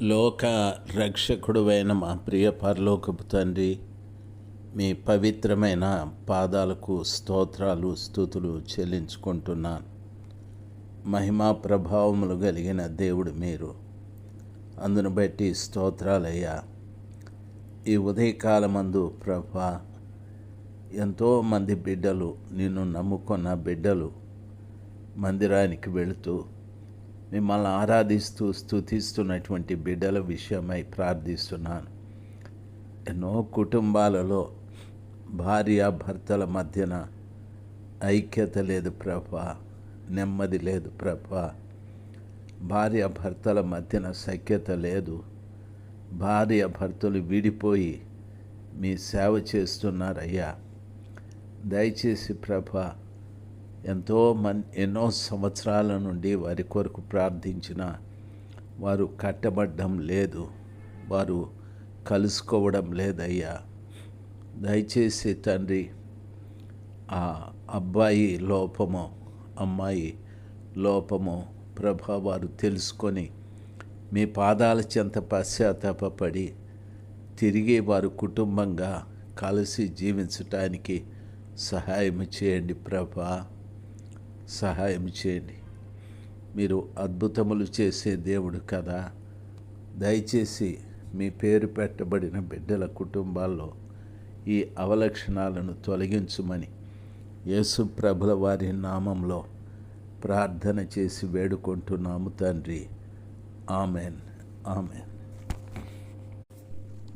లోక రక్షకుడువైన మా ప్రియ పరలోకపు తండ్రి మీ పవిత్రమైన పాదాలకు స్తోత్రాలు స్థుతులు చెల్లించుకుంటున్నాను. మహిమా ప్రభావములు కలిగిన దేవుడు మీరు. అందును బట్టి స్తోత్రాలయ్యా. ఈ ఉదయకాలమందు ప్రభా ఎంతోమంది బిడ్డలు నిన్ను నమ్ముకున్న బిడ్డలు మందిరానికి వెళుతూ మిమ్మల్ని ఆరాధిస్తూ స్థుతిస్తున్నటువంటి బిడ్డల విషయమై ప్రార్థిస్తున్నాను. ఎన్నో కుటుంబాలలో భార్య భర్తల మధ్యన ఐక్యత లేదు ప్రభా నెమ్మది లేదు ప్రభా. భార్య భర్తల మధ్యన సఖ్యత లేదు. భార్య భర్తలు విడిపోయి మీ సేవ చేస్తున్నారయ్యా. దయచేసి ప్రభా ఎంతో మన్ ఎన్నో సంవత్సరాల నుండి వారి కొరకు ప్రార్థించిన వారు కట్టబడ్డం లేదు. వారు కలుసుకోవడం లేదయ్యా. దయచేసి తండ్రి ఆ అబ్బాయి లోపము అమ్మాయి లోపము ప్రభా వారు తెలుసుకొని మీ పాదాల చెంత పశ్చాత్తాపడి తిరిగి వారు కుటుంబంగా కలిసి జీవించటానికి సహాయం చేయండి ప్రభా. సహాయం చేయండి. మీరు అద్భుతములు చేసే దేవుడు కదా. దయచేసి మీ పేరు పెట్టబడిన బిడ్డల కుటుంబాల్లో ఈ అవలక్షణాలను తొలగించుమని యేసు ప్రభుల వారి నామంలో ప్రార్థన చేసి వేడుకుంటున్నాము తండ్రి. ఆమెన్. ఆమెన్.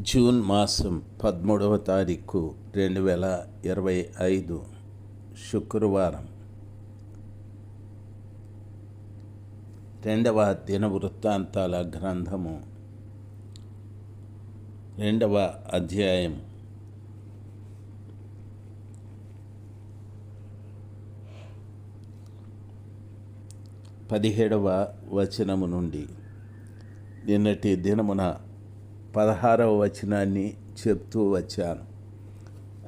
జూన్ మాసం పదమూడవ తారీఖు రెండు వేల ఇరవై ఐదు శుక్రవారం. రెండవ దిన వృత్తాంతాల గ్రంథము. రెండవ అధ్యాయం పదిహేడవ వచనము నుండి నిన్నటి దినమున పదహారవ వచనాన్ని చెప్తూ వచ్చాను.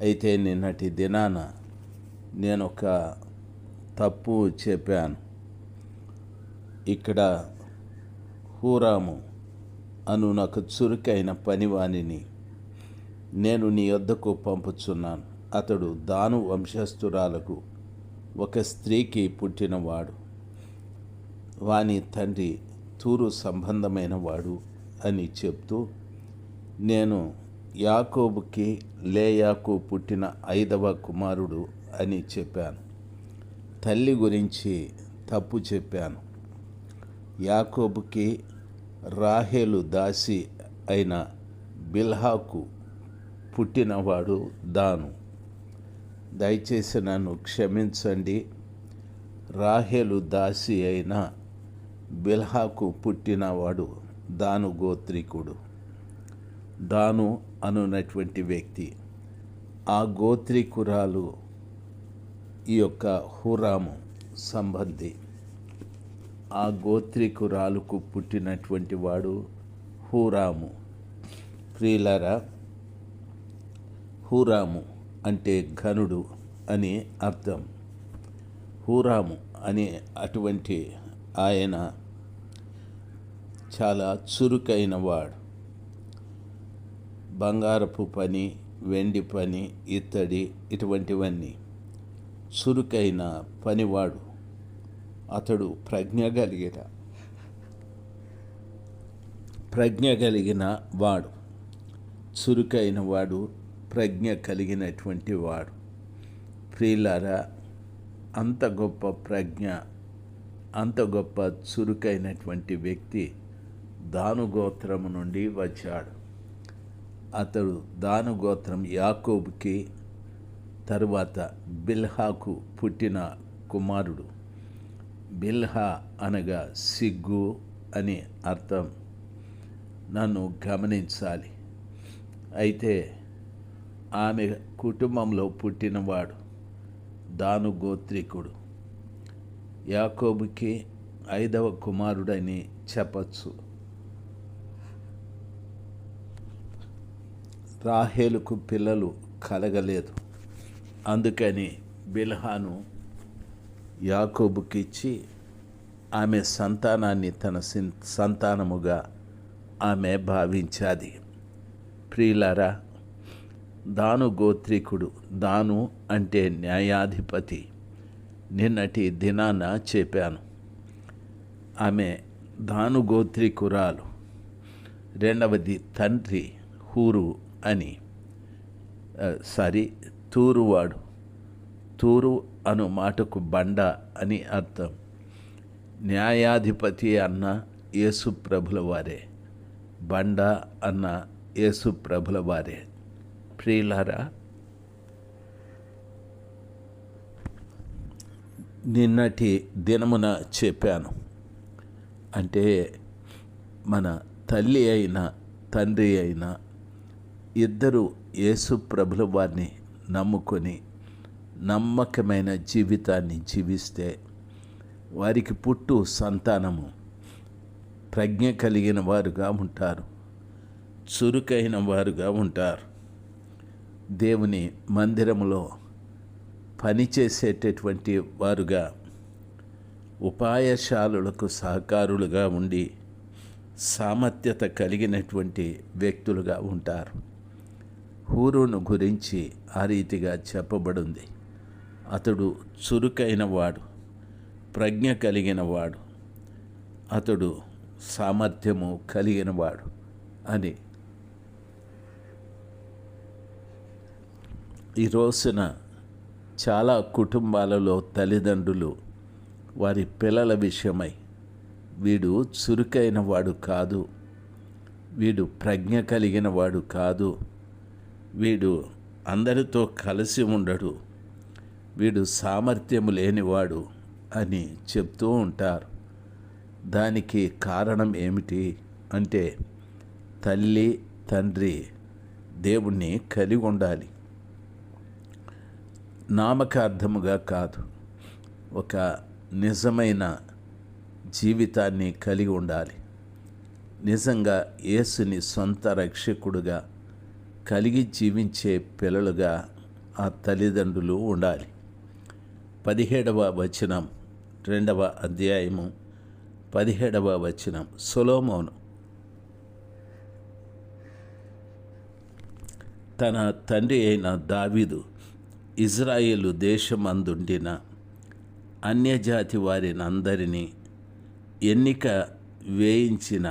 అయితే నిన్నటి దినాన నేను ఒక తప్పు చెప్పాను. ఇక్కడ హూరాము అను నాకు చురుకైన పనివాణిని నేను నీ వద్దకు పంపుచున్నాను. అతడు దాను వంశస్థురాలకు ఒక స్త్రీకి పుట్టినవాడు. వాని తండ్రి తూరు సంబంధమైన వాడు అని చెప్తూ నేను యాకోబుకి లేయాకు పుట్టిన ఐదవ కుమారుడు అని చెప్పాను. తల్లి గురించి తప్పు చెప్పాను. యాకోబుకి రాహేలు దాసి అయిన బిల్హాకు పుట్టినవాడు దాను. దయచేసి నన్ను క్షమించండి. రాహేలు దాసి అయిన బిల్హాకు పుట్టినవాడు దాను గోత్రికుడు. దాను అనున్నటువంటి వ్యక్తి. ఆ గోత్రికురాలు ఈ యొక్క హురాము సంబంధి. ఆ గోత్రికురాలుకు పుట్టినటువంటి వాడు హూరాము. ప్రియులరా హూరాము అంటే ఘనుడు అని అర్థం. హూరాము అనే అటువంటి ఆయన చాలా చురుకైన వాడు. బంగారపు పని వెండి పని ఇత్తడి ఇటువంటివన్నీ చురుకైన పనివాడు. అతడు ప్రజ్ఞ కలిగిన ప్రజ్ఞ కలిగిన వాడు. చురుకైన వాడు ప్రజ్ఞ కలిగినటువంటి వాడు. ప్రియులారా అంత గొప్ప ప్రజ్ఞ అంత గొప్ప చురుకైనటువంటి వ్యక్తి దానుగోత్రము నుండి వచ్చాడు. అతడు దానుగోత్రం యాకోబుకి తరువాత బిల్హాకు పుట్టిన కుమారుడు. బిల్హా అనగా సిగ్గు అని అర్థం. నన్ను గమనించాలి. అయితే ఆమె కుటుంబంలో పుట్టినవాడు దాను గోత్రికుడు. యాకోబుకి ఐదవ కుమారుడని చెప్పచ్చు. రాహేలుకు పిల్లలు కలగలేదు. అందుకని బిల్హాను యాకోబుకిచ్చి ఆమె సంతానాన్ని తన సంతానముగా ఆమె భావించాది. ప్రియులారా దాను గోత్రికుడు దాను అంటే న్యాయాధిపతి. నిన్నటి దినాన చెప్పాను. ఆమె దాను గోత్రికురాలు. రెండవది తండ్రి హూరు అని. సారీ తూరువాడు. తూరు అను మాటకు బండ అని అర్థం. న్యాయాధిపతి అన్న యేసు ప్రభుల వారే. బండ అన్న యేసు ప్రభుల వారే. ప్రియులారా నిన్నటి దినమున చెప్పాను. అంటే మన తల్లి అయిన తండ్రి అయిన ఇద్దరు యేసు ప్రభుల వారిని నమ్ముకొని నమ్మకమైన జీవితాన్ని జీవిస్తే వారికి పుట్టు సంతానము. ప్రజ్ఞ కలిగిన వారుగా ఉంటారు. చురుకైన వారుగా ఉంటారు. దేవుని మందిరములో పనిచేసేటటువంటి వారుగా ఉపాయశాలులకు సహకారులుగా ఉండి సామర్థ్యత కలిగినటువంటి వ్యక్తులుగా ఉంటారు. హూరును గురించి ఆ రీతిగా చెప్పబడింది. అతడు చురుకైన వాడు ప్రజ్ఞ కలిగిన వాడు అతడు సామర్థ్యము కలిగిన వాడు అని. ఈ రోజున చాలా కుటుంబాలలో తల్లిదండ్రులు వారి పిల్లల విషయమై వీడు చురుకైన వాడు కాదు వీడు ప్రజ్ఞ కలిగిన వాడు కాదు వీడు అందరితో కలిసి ఉండడు వీడు సామర్థ్యము లేనివాడు అని చెప్తూ ఉంటారు. దానికి కారణం ఏమిటి అంటే తల్లి తండ్రి దేవుణ్ణి కలిగి ఉండాలి. నామకార్థముగా కాదు ఒక నిజమైన జీవితాన్ని కలిగి ఉండాలి. నిజంగా యేసుని సొంత రక్షకుడుగా కలిగి జీవించే పిల్లలుగా ఆ తల్లిదండ్రులు ఉండాలి. పదిహేడవ వచనం రెండవ అధ్యాయము పదిహేడవ వచనం. సొలోమోను తన తండ్రి అయిన దావీదు ఇజ్రాయేలు దేశమందుండిన అన్యజాతి వారినందరినీ ఎన్నిక వేయించిన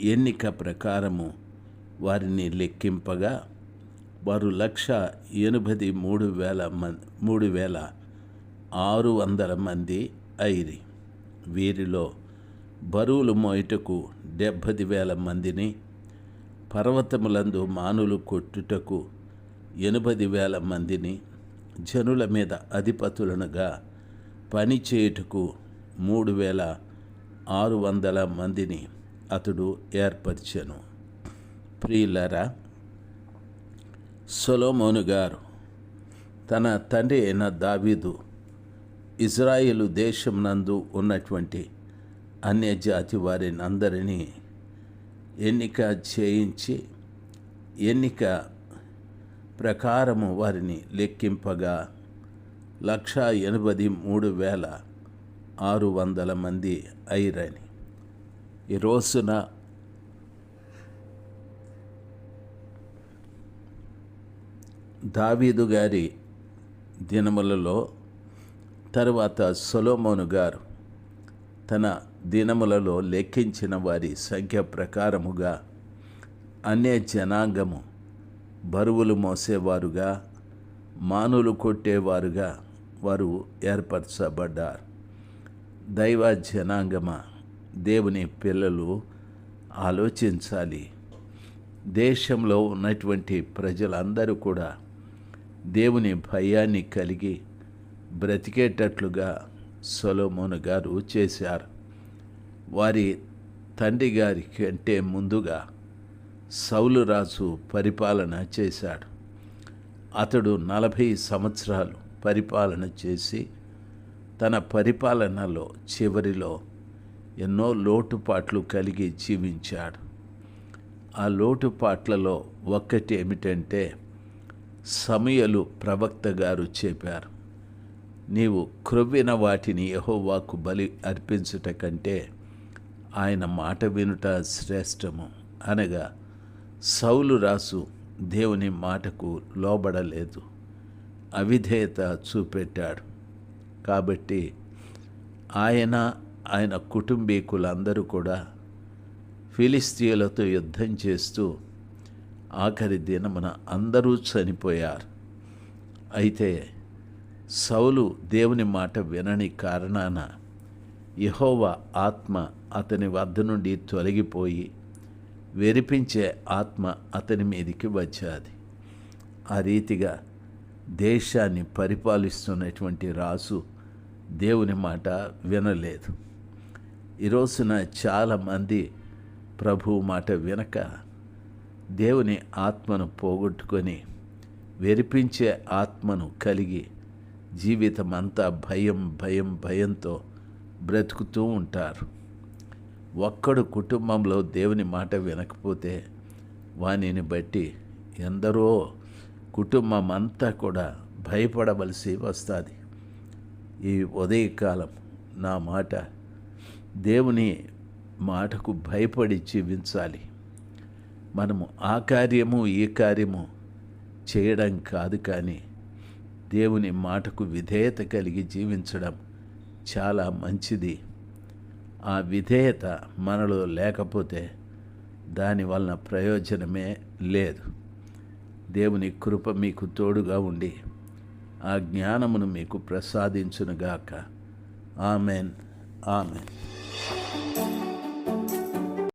ఎన్నిక ప్రకారము వారిని లెక్కింపగా వారు లక్ష ఎనభై మూడు వేల మంది మూడు వేల ఆరు వందల మంది ఐరి. వీరిలో బరువులు మోయుటకు డెబ్బది వేల మందిని పర్వతములందు మానులు కొట్టుటకు ఎనభది వేల మందిని జనుల మీద అధిపతులనుగా పని చేయుటకు మూడు వేల ఆరు వందల మందిని అతడు ఏర్పరిచెను. ప్రియులరా సొలోమోను గారు తన తండ్రి అయిన దావీదు ఇజ్రాయేలు దేశం నందు ఉన్నటువంటి అన్యజాతి వారిని అందరినీ ఎన్నిక చేయించి ఎన్నిక ప్రకారము వారిని లెక్కింపగా లక్ష ఎనభై మూడు వేల ఆరు వందల మంది అయిరని. ఈ రోజున దావీదు గారి దినములలో తర్వాత సొలోమోను గారు తన దినములలో లెక్కించిన వారి సంఖ్య ప్రకారముగా అన్య జనాంగము బరువులు మోసేవారుగా మానులు కొట్టేవారుగా వారు ఏర్పరచబడ్డారు. దైవ జనాంగమ? దేవుని పిల్లలు ఆలోచించాలి. దేశంలో ఉన్నటువంటి ప్రజలందరూ కూడా దేవుని భయాన్ని కలిగి బ్రతికేటట్లుగా సొలోమోను గారు చేశారు. వారి తండ్రి గారి కంటే ముందుగా సౌలురాజు పరిపాలన చేశాడు. అతడు నలభై సంవత్సరాలు పరిపాలన చేసి తన పరిపాలనలో చివరిలో ఎన్నో లోటుపాట్లు కలిగి జీవించాడు. ఆ లోటుపాట్లలో ఒక్కటి ఏమిటంటే సమయలు ప్రవక్త గారు చెప్పారు. నీవు క్రొవ్విన వాటిని యహోవాకు బలి అర్పించుట కంటే ఆయన మాట వినుట శ్రేష్టము. అనగా సౌలు రాసు దేవుని మాటకు లోబడలేదు అవిధేయత చూపెట్టాడు. కాబట్టి ఆయన ఆయన కుటుంబీకులందరూ కూడా ఫిలిస్తీయులతో యుద్ధం చేస్తూ ఆఖరి దినమున అందరూ చనిపోయారు. అయితే సౌలు దేవుని మాట వినని కారణాన యహోవ ఆత్మ అతని వద్ద నుండి తొలగిపోయి వెరిపించే ఆత్మ అతని మీదికి వచ్చాది. ఆ రీతిగా దేశాన్ని పరిపాలిస్తున్నటువంటి రాజు దేవుని మాట వినలేదు. ఈరోజున చాలామంది ప్రభు మాట వినక దేవుని ఆత్మను పోగొట్టుకొని వెరిపించే ఆత్మను కలిగి జీవితం అంతా భయం భయం భయంతో బ్రతుకుతూ ఉంటారు. ఒక్కడు కుటుంబంలో దేవుని మాట వినకపోతే వానిని బట్టి ఎందరో కుటుంబం అంతా కూడా భయపడవలసి వస్తుంది. ఈ ఉదయకాలం నా మాట దేవుని మాటకు భయపడి జీవించాలి. మనము ఆ కార్యము ఈ కార్యము చేయడం కాదు కానీ దేవుని మాటకు విధేయత కలిగి జీవించడం చాలా మంచిది. ఆ విధేయత మనలో లేకపోతే దాని వలన ప్రయోజనమే లేదు. దేవుని కృప మీకు తోడుగా ఉండి ఆ జ్ఞానమును మీకు ప్రసాదించునుగాక. ఆమెన్. ఆమెన్.